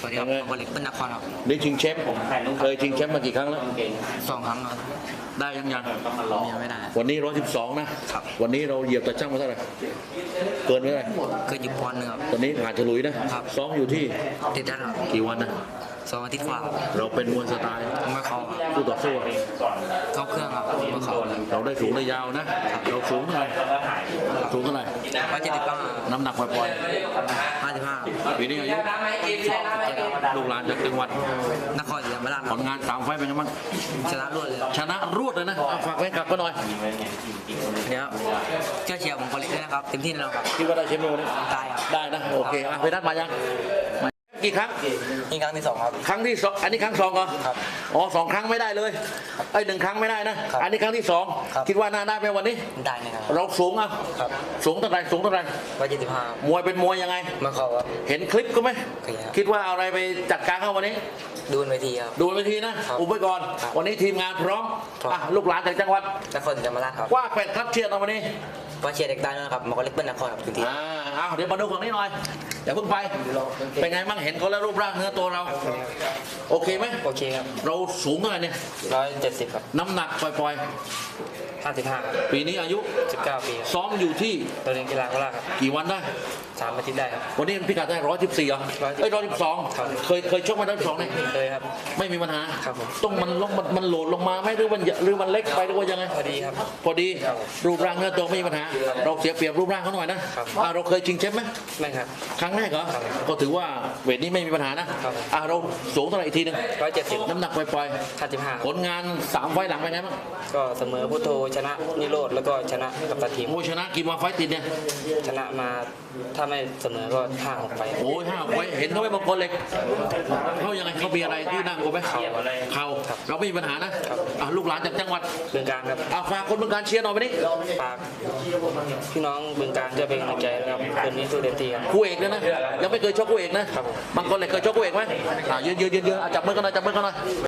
สวัสดีครับผมวอลเล็กเป็นนครครับนี่ชิงแชมป์เคยชิงแชมป์มากี่ครั้งแล้วสองครั้งครับได้ยังยังยังไม่ได้ วันนี้ร้อยสิบสองนะครับวันนี้เราเหยียบตะช่างมาเท่าไหร่เกินไปเท่าไหร่เคยหยิบปอนด์หนึ่งครับตอนนี้ผ่านฉลุยนะครับซ้อมอยู่ที่ติดได้ครับกี่วันนะสองอาทิตย์กว่าครับเราเป็นมวยสไตล์ไม่เขาครับคู่ต่อสู้อะเข้าเครื่องครับ ไม่เขาเลยเราได้สูงได้ยาวนะเราสูงเท่าไหร่สูงเท่าไหร่ร้อยเจ็ดสิบเก้าน้ำหนักปล่อยห้าสิบห้าๆปีนี้อายุลูกหลานจากจังหวัดนครศรีธรรมราชผลงานสามไฟต์เป็นไงบ้างชนะรวดเลยครับชนะรวดเลยนะเอาฝากไว้กลับก็หน่อยเดี๋ยวเชื่อเชียร์ผมวอลเล็กด้วยนะครับเต็มที่แน่นอนครับคิดว่าได้แชมป์โลกนี้ได้ครับได้นะโอเคอะไปนัดมายังมา กี่ครั้ง นี่ครั้งที่สองครับ ครั้งที่สองอันนี้ครั้งสองเหรอครับอ๋อสองครั้งไม่ได้เลยไอ้ยหนึ่งครั้งไม่ได้นะ ครับอันนี้ครั้งที่สองครับ คิดว่าน่าได้ไหมวันนี้ ได้นะครับ เราสูงอะครับสูงเท่าไหร่สูงเท่าไหร่ร้อยเจ็ดสิบห้ามวยเป็นมวยยังไงไม่เขาครับ เห็นคลิปก็ไหมเคยครับ คิดว่าเอาอะไรไปจัดการเข้าวันนี้ ดูบนเวทีครับ ดูไปทีนะ ครับอุบไว้ก่อน ครับวันนี้ทีมงานพร้อมพร้อมอะลูกหลานจากจังหวัดนครศรีธรรมราชครับว่าแฟนครับเชียร์เราวันนี้ก็เชียร์เด็กได้ด้วยนะครับวอลเล็กเป็นนครครับเต็มที่ อ่า เอาเดี๋ยวมาดูฝั่งนี้หน่อยอย่าเพิ่งไปเป็นไงบ้างเห็นเขาแล้วรูปร่างเนื้อตัวเรา โอเคไหมโอเคครับเราสูงเท่าไหร่เนี่ยร้อยเจ็ดสิบครับน้ำหนักปล่อยห้าสิบห้าๆปีนี้อายุสิบเก้าปีครับซ้อมอยู่ที่ตัวเรียนกีฬาโคราชครับกี่วันได้ สามอาทิตย์ได้ครับ วันนี้พิกัดได้ร้อยสิบสี่เหรอ114 เอ้ยร้อยสิบสองครับเคยเคยชกมาร้อยสิบสองเนี่ยเคยครับ ไม่มีปัญหาครับผม ต้องมันลงมันมันโหลดลงมาไหมหรือมันหรือมันเล็กไปหรือว่ายังไง พอดีครับ พอดีรูปร่างเนื้อตัวไม่มีปัญหา เราเสียเปรียบรูปร่างเขาหน่อยนะครับ อ่าเราเคยชิงแชมป์ไหมไม่ครับ ครั้งแรกเหรอครับก็ถือว่าเวทนี้ไม่มีปัญหานะครับ อ่าเราสูงเท่าไหร่อีกทีหนึงร้อยเจ็ดสิบน้ำหนักปล่อยห้าสิบห้าๆผลงานสามไฟล์หลังเป็นไงบ้างก็เสมอพุทโธชนะนิโรธแล้วก็ชนะกับตันทีมโอ้ยชนะกี่มาไฟล์ติดเนี่ยชนะมาถ้าไม่เสมอก็ห้าหกไป โอ้ยห้าไฟล์เห็นเขาไหมบางคนเลยเขายังไงเขามีอะไรที่น่ากลัวไหมเข่าเขาเราไม่มีปัญหานะอะลูกหลานจากจังหวัดบึงการครับอะฝากคนเมืองการเชียร์หน่อยวันนี้ฝากพี่น้องบึงการจะเป็นกำลังใจนะครับคืนนี้สู้เต็มที่ครับคู่เอกเนี่ยนะยังไม่เคยชกคู่เอกนะครับผมบางคนเลยเคยชกคู่เอกไหมอะยืนยืนยืนยืนอะจับมือกันหน่อยจับมือกันหน่อย